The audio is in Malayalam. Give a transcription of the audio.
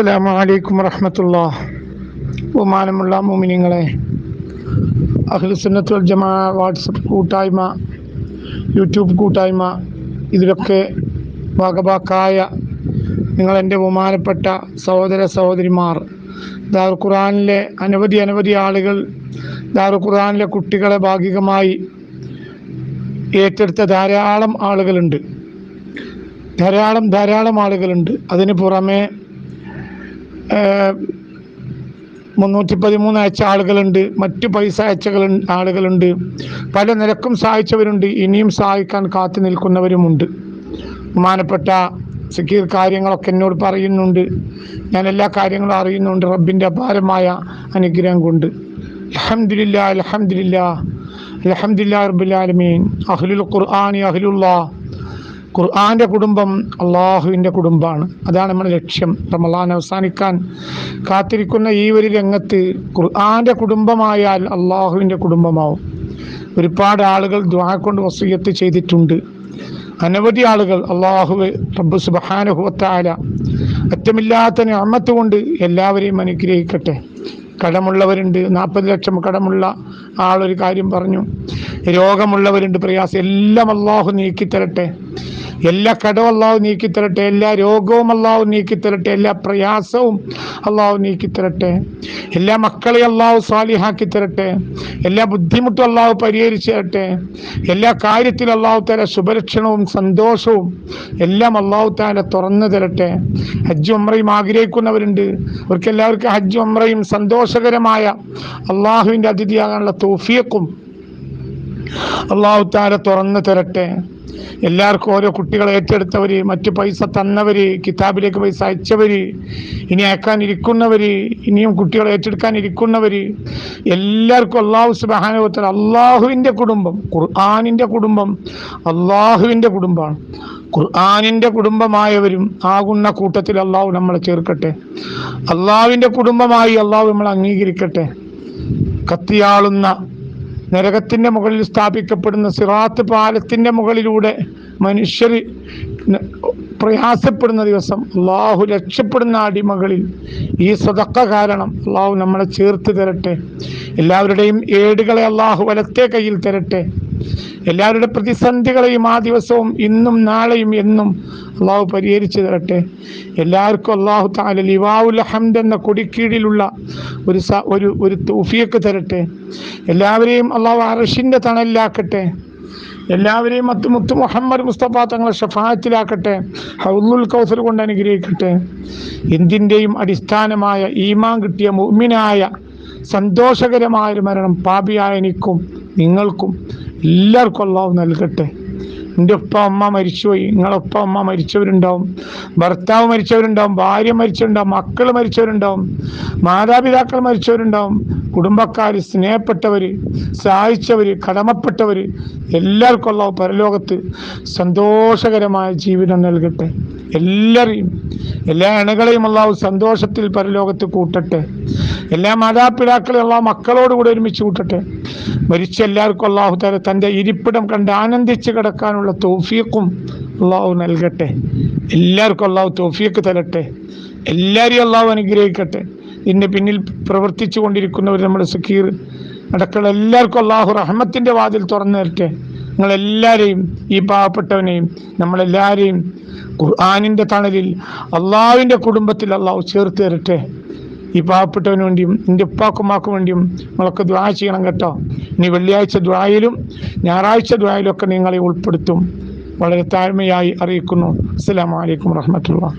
അസ്സലാമു അലൈക്കും വറഹമത്തുള്ള. ബഹുമാനമുള്ള മോമിനിങ്ങളെ അഖിലുസുന്നത്തുൽ ജമാ വാട്സപ്പ് കൂട്ടായ്മ യൂട്യൂബ് കൂട്ടായ്മ ഇതിലൊക്കെ ഭാഗഭാക്കായ നിങ്ങളെന്റെ ബഹുമാനപ്പെട്ട സഹോദര സഹോദരിമാർ ദാർ ഖുറാനിലെ അനവധി അനവധി ആളുകൾ ദാർ ഖുറാനിലെ കുട്ടികളെ ഭാഗികമായി ഏറ്റെടുത്ത ധാരാളം ആളുകളുണ്ട്. ധാരാളം ധാരാളം ആളുകളുണ്ട്. അതിന് പുറമെ മുന്നൂറ്റി പതിമൂന്ന് അയച്ച ആളുകളുണ്ട്. മറ്റു പൈസ അയച്ചകൾ ആളുകളുണ്ട്. പല നിരക്കും സഹായിച്ചവരുണ്ട്. ഇനിയും സഹായിക്കാൻ കാത്തു നിൽക്കുന്നവരുമുണ്ട്. ബഹുമാനപ്പെട്ട സക്കീർ കാര്യങ്ങളൊക്കെ എന്നോട് പറയുന്നുണ്ട്. ഞാൻ എല്ലാ കാര്യങ്ങളും അറിയുന്നുണ്ട്. റബ്ബിന്റെ അപാരമായ അനുഗ്രഹം കൊണ്ട്. അലഹമില്ല അലഹമില്ല അലഹമില്ല റബ്ബുലാലമീൻ അഹ്ലുൽ ഖുർആാനി അഹ്ലുല്ലാ ഖുർആാന്റെ കുടുംബം അള്ളാഹുവിന്റെ കുടുംബമാണ്. അതാണ് നമ്മുടെ ലക്ഷ്യം. റമലാൻ അവസാനിക്കാൻ കാത്തിരിക്കുന്ന ഈ ഒരു രംഗത്ത് ഖുർആാന്റെ കുടുംബമായാൽ അള്ളാഹുവിന്റെ കുടുംബമാവും. ഒരുപാട് ആളുകൾ ദ്വാ കൊണ്ട് വസൂയത്ത് ചെയ്തിട്ടുണ്ട്. അനവധി ആളുകൾ അള്ളാഹു റബ്ബു സുബാനുഹുവത്തായ അറ്റമില്ലാത്ത അമ്മത്ത് കൊണ്ട് എല്ലാവരെയും അനുഗ്രഹിക്കട്ടെ. കടമുള്ളവരുണ്ട്. നാൽപ്പത് ലക്ഷം കടമുള്ള ആളൊരു കാര്യം പറഞ്ഞു. രോഗമുള്ളവരുണ്ട് പ്രയാസം. എല്ലാം അള്ളാഹു നീക്കിത്തരട്ടെ. എല്ലാ കടവും അള്ളാഹു നീക്കിത്തരട്ടെ എല്ലാ രോഗവും അള്ളാഹു നീക്കിത്തരട്ടെ എല്ലാ പ്രയാസവും അള്ളാഹു നീക്കിത്തരട്ടെ എല്ലാ മക്കളെയും അള്ളാഹു സ്വാലിഹാക്കി തരട്ടെ എല്ലാ ബുദ്ധിമുട്ടും അള്ളാഹു പരിഹരിച്ചു തരട്ടെ എല്ലാ കാര്യത്തിലും അള്ളാഹു താല ശുഭലക്ഷണവും സന്തോഷവും എല്ലാം അള്ളാഹു താല തുറന്നു തരട്ടെ. ഹജ്ജ് ഉമ്രയും ആഗ്രഹിക്കുന്നവരുണ്ട്. അവർക്ക് എല്ലാവർക്കും ഹജ്ജ് ഉമ്രയും സന്തോഷകരമായ അള്ളാഹുവിന്റെ അതിഥിയാകാനുള്ള തോഫിയക്കും അള്ളാഹു താല തുറന്നു തരട്ടെ. എല്ലാവർക്കും ഓരോ കുട്ടികളെ ഏറ്റെടുത്തവർ മറ്റു പൈസ തന്നവർ കിതാബിലേക്ക് പൈസ അയച്ചവർ ഇനി അയക്കാനിരിക്കുന്നവർ ഇനിയും കുട്ടികളെ ഏറ്റെടുക്കാനിരിക്കുന്നവർ എല്ലാവർക്കും അള്ളാഹു സുബാനുഭവത്തിൽ അള്ളാഹുവിന്റെ കുടുംബം ഖുർആാനിന്റെ കുടുംബം അള്ളാഹുവിന്റെ കുടുംബമാണ്. ഖുർആാനിന്റെ കുടുംബമായവരും ആകുന്ന കൂട്ടത്തിൽ അള്ളാഹു നമ്മളെ ചേർക്കട്ടെ. അള്ളാഹുവിന്റെ കുടുംബമായി അള്ളാഹു നമ്മളെ അംഗീകരിക്കട്ടെ. കത്തിയാളുന്ന നരകത്തിന്റെ മുകളിൽ സ്ഥാപിക്കപ്പെടുന്ന സിറാത്ത് പാലത്തിന്റെ മുകളിലൂടെ മനുഷ്യർ പ്രയാസപ്പെടുന്ന ദിവസം അള്ളാഹു രക്ഷപ്പെടുന്ന അടിമകളിൽ ഈ സ്വതക്ക കാരണം അള്ളാഹു നമ്മളെ ചേർത്ത് തരട്ടെ. എല്ലാവരുടെയും ഏടുകളെ അള്ളാഹു വലത്തെ കയ്യിൽ തരട്ടെ. എല്ലാവരുടെ പ്രതിസന്ധികളെയും ആ ദിവസവും ഇന്നും നാളെയും എന്നും അള്ളാഹു പരിഹരിച്ചു തരട്ടെ. എല്ലാവർക്കും അള്ളാഹു താല ലിവാവുൽ ഹംദ് എന്ന കൊടിക്കീഴിലുള്ള ഒരു ഒരു ഒരു തൂഫിയൊക്കെ തരട്ടെ. എല്ലാവരെയും അള്ളാഹു അറഷിന്റെ തണലിലാക്കട്ടെ. എല്ലാവരെയും മത്ത് മുത്ത് മുഹമ്മദ് മുസ്തഫ തങ്ങളെ ഷഫായത്തിലാക്കട്ടെ ഹൗലുൽ കൗസൽ കൊണ്ട് അനുഗ്രഹിക്കട്ടെ. എന്തിന്റെയും അടിസ്ഥാനമായ ഈമാൻ കിട്ടിയ മുഅ്മിനായ സന്തോഷകരമായ ഒരു മരണം പാപിയായ എനിക്കും നിങ്ങൾക്കും എല്ലാവർക്കും അള്ളാഹു നൽകട്ടെ. എന്റെ ഉപ്പ അമ്മ മരിച്ചുപോയി. നിങ്ങളെ ഉപ്പ അമ്മ മരിച്ചവരുണ്ടാവും. ഭർത്താവ് മരിച്ചവരുണ്ടാവും. ഭാര്യ മരിച്ചവരുണ്ടാവും. മക്കൾ മരിച്ചവരുണ്ടാവും. മാതാപിതാക്കൾ മരിച്ചവരുണ്ടാവും. കുടുംബക്കാർ സ്നേഹപ്പെട്ടവർ സഹായിച്ചവർ കടമപ്പെട്ടവർ എല്ലാവർക്കും അള്ളാഹു പരലോകത്ത് സന്തോഷകരമായ ജീവിതം നൽകട്ടെ. എല്ലാവരെയും എല്ലാ അണകളെയും അള്ളാഹു സന്തോഷത്തിൽ പരലോകത്ത് കൂട്ടട്ടെ. എല്ലാ മാതാപിതാക്കളും അള്ളാഹു മക്കളോട് കൂടെ ഒരുമിച്ച് കൂട്ടട്ടെ. മരിച്ച എല്ലാവർക്കും അള്ളാഹു തല തന്റെ ഇരിപ്പിടം കണ്ട് ആനന്ദിച്ച് കിടക്കാനുള്ള തോഫിയക്കും അള്ളാഹു നൽകട്ടെ. എല്ലാവർക്കും അള്ളാഹു തോഫിയക്ക് തരട്ടെ. എല്ലാവരെയും അള്ളാഹു അനുഗ്രഹിക്കട്ടെ. ഇതിന്റെ പിന്നിൽ പ്രവർത്തിച്ചു കൊണ്ടിരിക്കുന്നവർ നമ്മുടെ സക്കീർ അടക്കള എല്ലാവർക്കും അള്ളാഹു റഹ്മത്തിന്റെ വാതിൽ തുറന്നു തരട്ടെ. നിങ്ങളെല്ലാവരെയും ഈ പാവപ്പെട്ടവനെയും നമ്മളെല്ലാവരെയും ഖുർആാനിന്റെ തണലിൽ അള്ളാഹുവിന്റെ കുടുംബത്തിൽ അള്ളാഹു ചേർത്ത് തരട്ടെ. ഈ പാവപ്പെട്ടവന് വേണ്ടിയും എന്റെ ഉപ്പാക്കുമാക്കും വേണ്ടിയും നിങ്ങളൊക്കെ ദ്വാ ചെയ്യണം കേട്ടോ. ഇനി വെള്ളിയാഴ്ച ദ്വായിലും ഞായറാഴ്ച ദ്വായിലും ഒക്കെ നിങ്ങളെ ഉൾപ്പെടുത്തും. വളരെ താഴ്മയായി അറിയിക്കുന്നു. അസ്സലാമു അലൈക്കും വറഹമത്തുള്ള